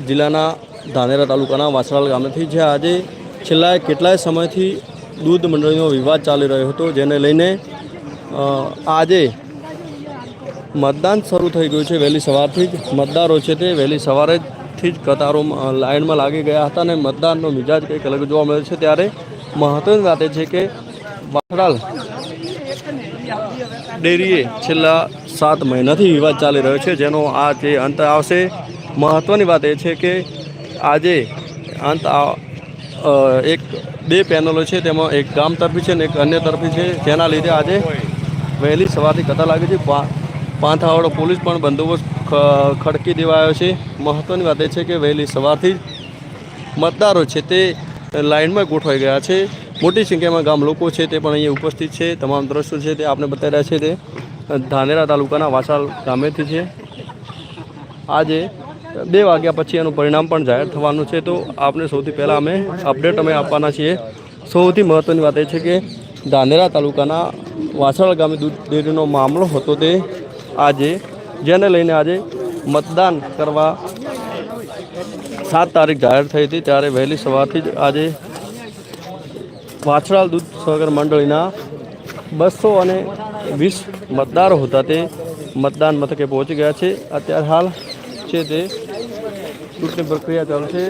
જિલ્લાના ધાનેરા તાલુકાના વાસણાલ ગામેથી, જે આજે છેલ્લા કેટલાય સમયથી દૂધ મંડળીનો વિવાદ ચાલી રહ્યો હતો, જેને લઈને આજે મતદાન શરૂ થઈ ગયું છે વહેલી સવારથી જ. મતદારો છે તે વહેલી સવારેથી જ કતારોમાં લાઇનમાં લાગી ગયા હતા અને મતદાનનો મિજાજ કંઈક અલગ જોવા મળે છે. ત્યારે મહત્વની વાત એ છે કે વાસણાલ ડેરીએ છેલ્લા સાત મહિનાથી વિવાદ ચાલી રહ્યો છે, જેનો આ જે અંત આવશે મહત્ત્વની વાત એ છે કે આજે અંત એક, બે પેનલો છે, તેમાં એક ગામ તરફી છે અને એક અન્ય તરફી છે, જેના લીધે આજે વહેલી સવારથી કથા લાગી છે પાંથાવાળો પોલીસ પણ બંદોબસ્ત ખડકી દેવાયો છે. મહત્ત્વની વાત એ છે કે વહેલી સવારથી મતદારો છે તે લાઇનમાં ગોઠવાઈ ગયા છે. મોટી સંખ્યામાં ગામ લોકો છે તે પણ અહીંયા ઉપસ્થિત છે. તમામ દ્રશ્યો છે તે આપણે બતાવી રહ્યા છે તે. ધાનેરા તાલુકાના વાસાલ ગામેથી છે. આજે બે વાગ્યા પછી એનું પરિણામ પણ જાહેર થવાનું છે. તો આપને સૌથી પહેલાં અમે અપડેટ અમે આપવાના છીએ. સૌથી મહત્ત્વની વાત એ છે કે ધાનેરા તાલુકાના વાસળ ગામે દૂધ ડેરીનો મામલો હતો તે આજે, જેને લઈને આજે મતદાન કરવા સાત તારીખ જાહેર થઈ હતી. ત્યારે વહેલી સવારથી જ આજે વાછડાલ દૂધ સહકાર મંડળીના બસો અને વીસ મતદારો હતા તે મતદાન મથકે પહોંચી ગયા છે. અત્યારે હાલ છે તે ચૂંટણી પ્રક્રિયા ચાલુ છે.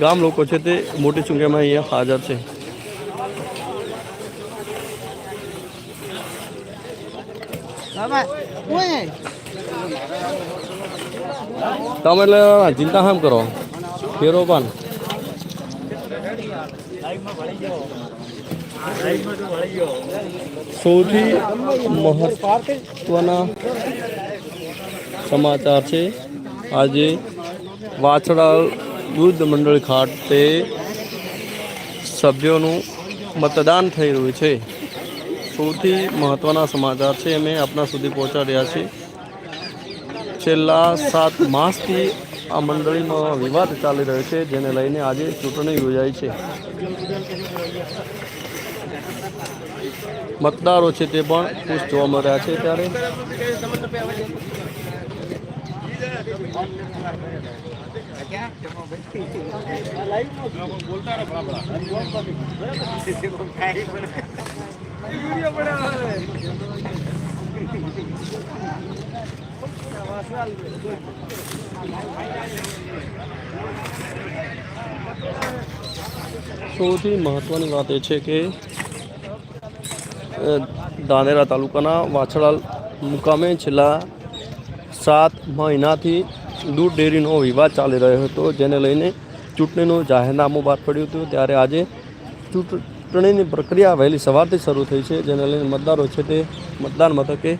ગામ લોકો છે તે મોટી સંખ્યામાં અહીંયા હાજર છે. તમે એટલે ચિંતા કેમ કરો? ફેરો પણ સૌથી મહત્વના સમાચાર છે. આજે વાછડા દૂધ મંડળ ખાતે સભ્યોનું મતદાન થઈ રહ્યું છે. સૌથી મહત્ત્વના સમાચાર છે, અમે આપણા સુધી પહોંચાડ્યા છે છેલ્લા સાત માસથી આ મંડળીમાં વિવાદ ચાલી રહ્યો છે, જેને લઈને આજે ચૂંટણી યોજાઈ છે. મતદારો છે તે પણ ખુશ જોવા મળ્યા છે ત્યારે. સૌથી મહત્વની વાત એ છે કે દાનેરા તાલુકાના વાછડાલ મુકામે છેલ્લા સાત મહિનાથી દૂધ ડેરીનો વિવાદ ચાલી રહ્યો હતો, જેને લઈને ચૂંટણીનું જાહેરનામું બહાર પડ્યું હતું. ત્યારે આજે ચૂંટણીની પ્રક્રિયા વહેલી સવારથી શરૂ થઈ છે, જેને લઈને મતદારો છે તે મતદાન મથકે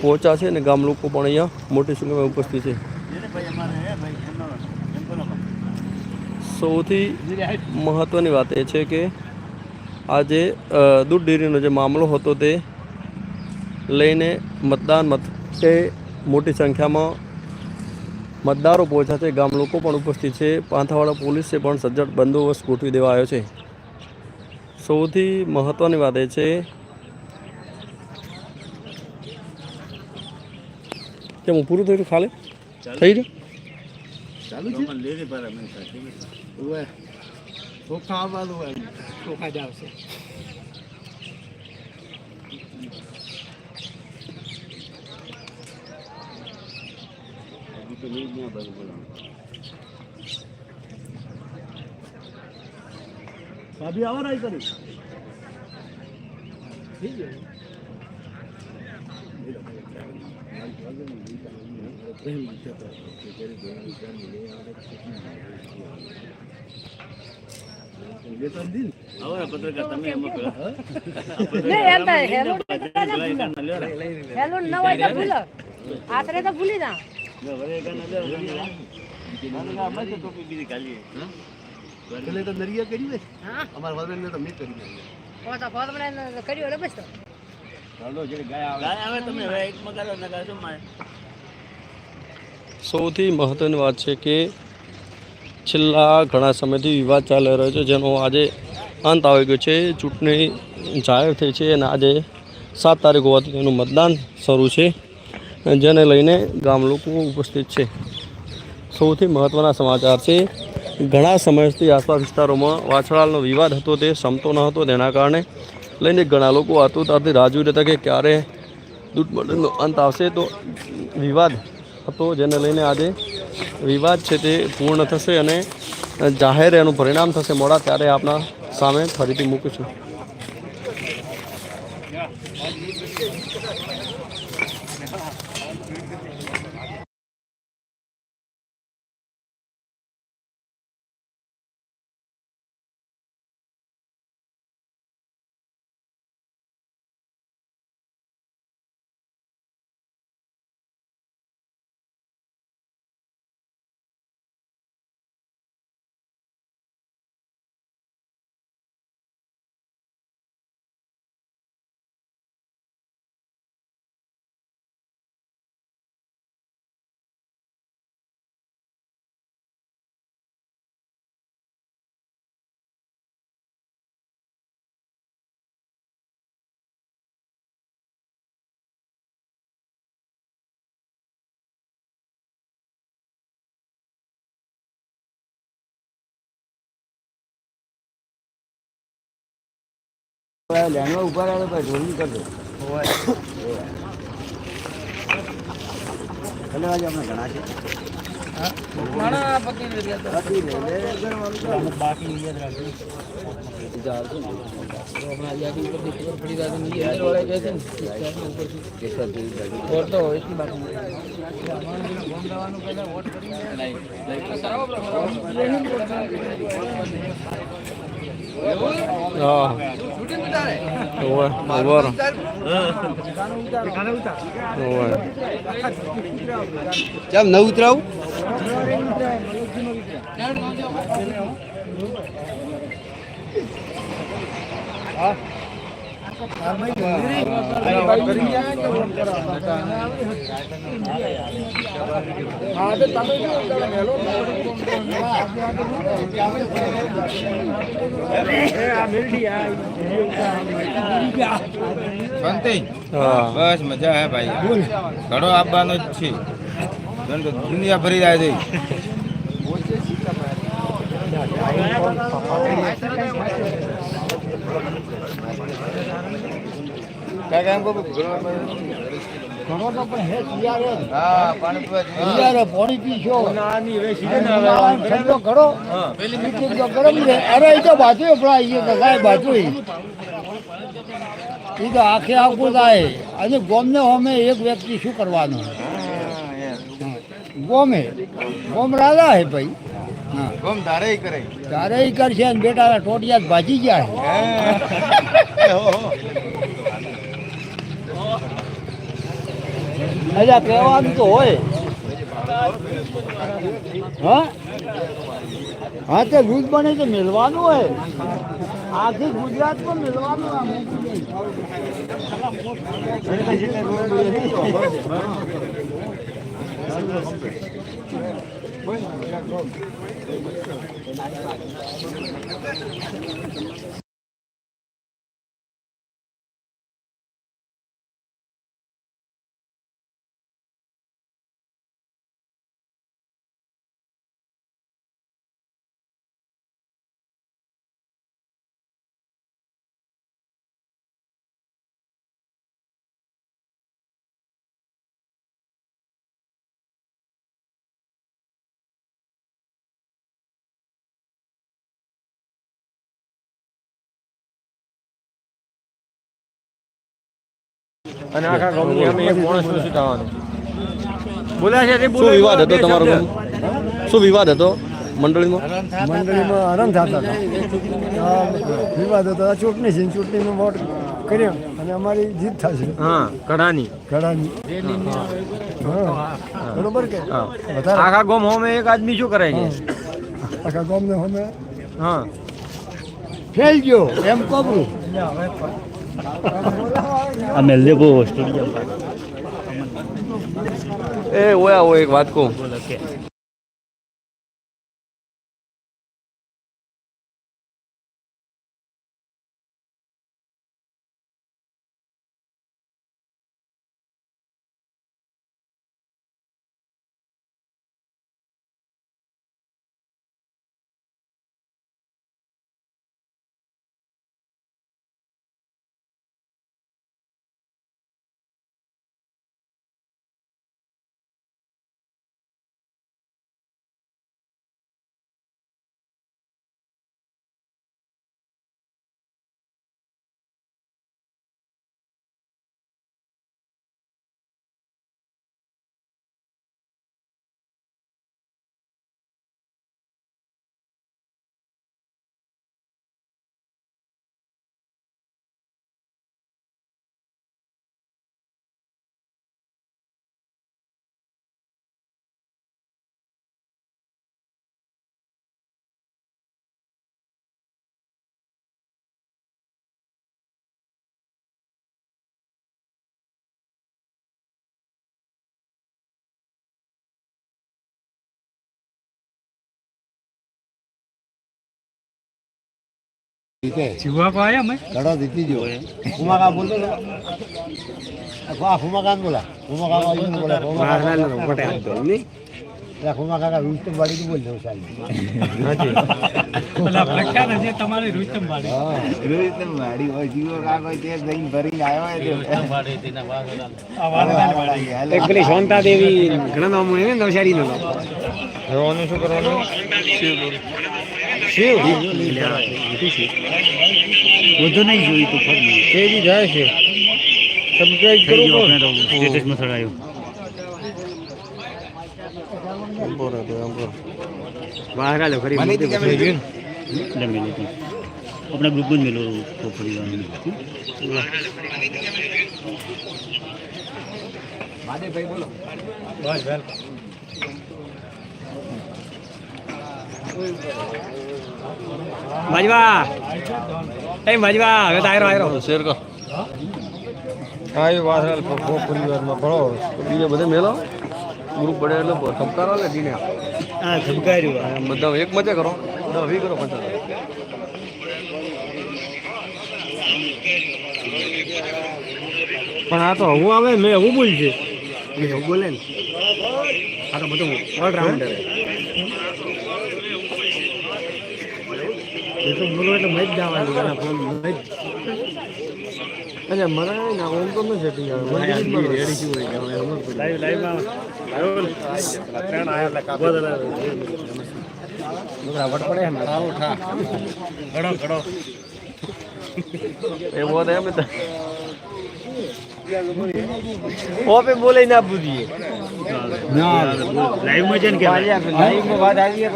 પહોંચ્યા છે અને ગામ લોકો પણ અહીંયા મોટી સંખ્યામાં ઉપસ્થિત છે. સૌથી મહત્ત્વની વાત એ છે કે આજે દૂધ ડેરીનો જે મામલો હતો તે લઈને મતદાન મથકે મોટી સંખ્યામાં મતદારો પહોંચ્યા છે. ગામ લોકો પણ ઉપસ્થિત છે. પાંથાવાડા પોલીસે પણ સજ્જડ બંદોબસ્ત ગોઠવી દેવાયો છે. સૌથી મહત્ત્વની વાત એ છે કેમ પૂરું થયું ખાલી? થઈ ગયું? ચાલુ છે આવવાનું હોય ચોખા જ આવશે ભાભી આવો રાઈ કરી હવે પત્રકાર તમે એમાં પેલા નહીં, એમ થાય. હેલો હેલો ન હોય તો ભૂલો. આશરે તો ભૂલી જા સૌથી મહત્વની વાત છે કે છેલ્લા ઘણા સમયથી વિવાદ ચાલી રહ્યો છે, જેનો આજે અંત આવી ગયો છે. ચૂંટણી જાહેર થઈ છે અને આજે સાત તારીખ હોવાથી તેનું મતદાન શરૂ છે. જેને લઈને ગામ લોકો ઉપસ્થિત છે. સૌથી મહત્ત્વના સમાચાર છે, ઘણા સમયથી આસપાસ વિસ્તારોમાં વાછડાલનો વિવાદ હતો, તે સમતો ન હતો, તેના કારણે લઈને ઘણા લોકો આતુરતાથી રાહ જોઈ રહેતા હતા કે ક્યારે દૂધમંડળનો અંત આવશે. તો વિવાદ હતો, જેને લઈને આજે વિવાદ છે તે પૂર્ણ થશે અને જાહેર એનું પરિણામ થશે. મોડા ત્યારે આપણા સામે ફરીથી મૂકીશું લેનમાં ઊભા રહે ભાઈ હા. ઓવે કેમ ન ઉતરાવું? હા. બસ મજા હે ભાઈ. ઘડો આપવાનો જ છે. દુનિયા ફરી જાય છે કાકા એમ કહું ઘણો તો પણ પીશો ઠંડો ઘડો ગરમ રહે અરે એ તો બાજુ પડા એ તો ગાય બાજુ એ. તો આખે આખું થાય. અને ગોમને હોમે એક વ્યક્તિ શું કરવાનું? ગોમે. ગોમ રાજા હે ભાઈ. હા. ધારે કરે. તારે કરશે ને બેટા ટોટિયા ભાજી ગયા અલ્યા, કહેવાનું તો હોય. હા? હા, તે દૂધ બને તો મેળવાનું હોય. આખી ગુજરાતમાં મેળવાનું આ અને આખા ગામની અમે એક માણસ નથી થવાનું બોલ્યા છે શું વિવાદ હતો તમારો? ગામ શું વિવાદ હતો મંડળીમાં? મંડળીમાં આરામ થતા હતા. વિવાદ હતો. ચૂંટણી છે. ચૂંટણીમાં વોટ કર્યો અને અમારી જીત થશે. હા કઢાની ઘડાની. હા બરોબર કે? આખા ગામ હોમે એક આદમી શું કરે છે? આખા ગામને અમે હા. ફેલ ગયો. એમ કબરું. એ ઓયા ઓય એક વાત કહું. લડો જીતી જો ફુમાકા બોલતો આ ફુમાકા બોલા. ફુમાકા આવીને બોલા. ફુમાકા ફુમાકા રૂસ્તમ વાળી બોલ દો સાલી. રોહિત વાડી હોય જીવો કાકો તે જઈને ભરીને આવ્યો પેલી શાંતા દેવી ઘણા નામ હોય ને નવસારી નું કરવાનું શું કરવાનું? છે? બધું નહીં જોયું તું ફરી. તેજી જાય છે. સબસ્ક્રાઇબ કરો સ્ટેટસમાં ચડાયો બહાર આલો ખરી આપણા ગ્રુપમાં જ મેળો ફરી ભાઈ બોલો. બસ મજવા. એ મજવા હવે તો આયરો આયરો. શેર કો હા એ વાત હાલ પપ્પો પરિવારમાં ભણો. બીજા બધે મેલો? ગ્રુપ પડે એટલે ધબકારો લે દીને. હા ધબકાર્યું બધા એક મજા કરો? બધા વી કરો મજા પણ આ તો હું આવે મેં હું બોલ છે? મેં હું બોલે ને. આ તો બધું ઓલરાઉન્ડર તો બોલો એટલે મજ જવાની એના ફોન મજ અરે મને ના ઓમ તો નથી સેટિંગ આવે રેડી શું હોય લાઈવ લાઈવમાં આવ્યો ત્રણ આયા એટલે વટ પડે એમ. આવો ઠા ઘડો ઘડો એ બોલ એમ ઓપે બોલે ના પૂછીએ લાઈવમાં છે ને કે લાઈવમાં વાત આવી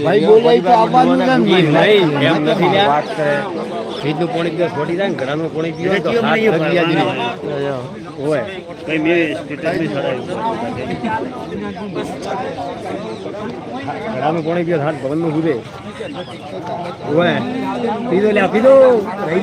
ભાઈ બોલાય તો આવવાનું ને ભાઈ. એમ નથી લ્યા. વાત કરે ફીજનું પોણી પીવા છોડી જાય ને ઘરાનું પોણી પીવા તો હાથ ભરી જાય હોય કઈ મેં સ્ટેટસ ઘરાનું પોણી પીવા હાથ ભગવાનનું ગુજે હોય પીધો લે પીધો. રહી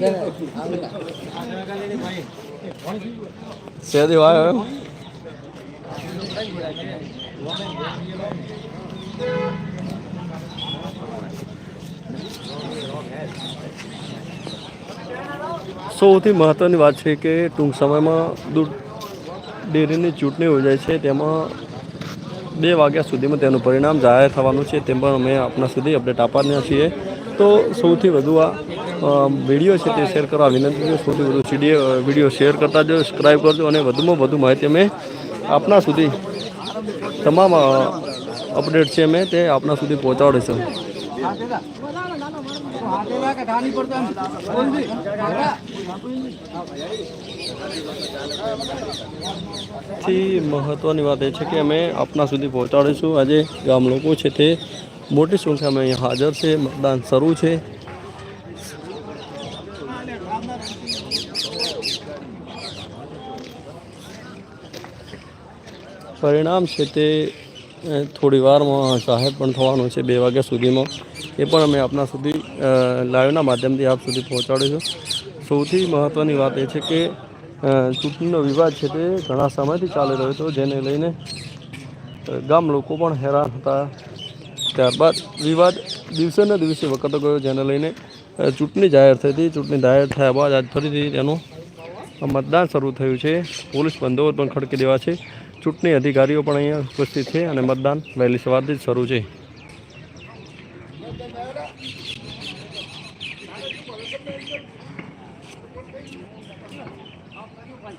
બરાબર. વાય સૌથી મહત્ત્વની વાત છે કે ટૂંક સમયમાં દૂધ ડેરીની ચૂંટણી યોજાય છે, તેમાં બે વાગ્યા સુધીમાં તેનું પરિણામ જાહેર થવાનું છે તેમ પણ અમે આપણા સુધી અપડેટ આપવાના છીએ. તો સૌથી વધુ આ વીડિયો છે તે શેર કરવા વિનંતી છે. સૌથી વધુ વીડિયો શેર કરતા જો સબસ્ક્રાઈબ કરજો અને વધુમાં વધુ માહિતી અમે આપના સુધી તમામ અપડેટ છે અમે તે આપના સુધી પહોંચાડીશું. થી મહત્ત્વની વાત એ છે કે અમે આપના સુધી પહોંચાડીશું. આજે ગામ લોકો છે તે મોટી સંખ્યામાં અહીંયા હાજર છે. મતદાન શરૂ છે. પરિણામ છે તે થોડી વારમાં જાહેર પણ થવાનું છે બે વાગ્યા સુધીમાં. એ પણ અમે આપના સુધી લાઈવના માધ્યમથી આપ સુધી પહોંચાડીશું સૌથી મહત્ત્વની વાત એ છે કે ચૂંટણીનો વિવાદ છે તે ઘણા સમયથી ચાલી રહ્યો હતો, જેને લઈને ગામ લોકો પણ હેરાન હતા. ત્યારબાદ વિવાદ દિવસે ને દિવસે વખતો ગયો, જેને લઈને ચૂંટણી જાહેર થઈ હતી. ચૂંટણી જાહેર થયા બાદ આજ ફરીથી તેનું મતદાન શરૂ થયું છે. પોલીસ બંદોબસ્ત પણ ખડકી દેવા છે. ચૂંટણી અધિકારીઓ પણ અહીંયા ઉપસ્થિત છે અને મતદાન વહેલી સવારથી જ શરૂ છે. One.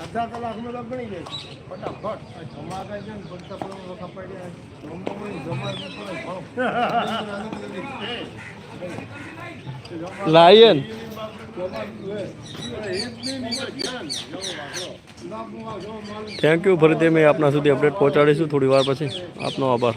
અડધા કલાકમાં તો ગણી જાય. ફટાફટ. થાય છે ને કપાઈ જાય લાયન. થેન્ક યુ ફરીથી અમે આપના સુધી અપડેટ પહોંચાડીશું. થોડી વાર પછી આપનો આભાર.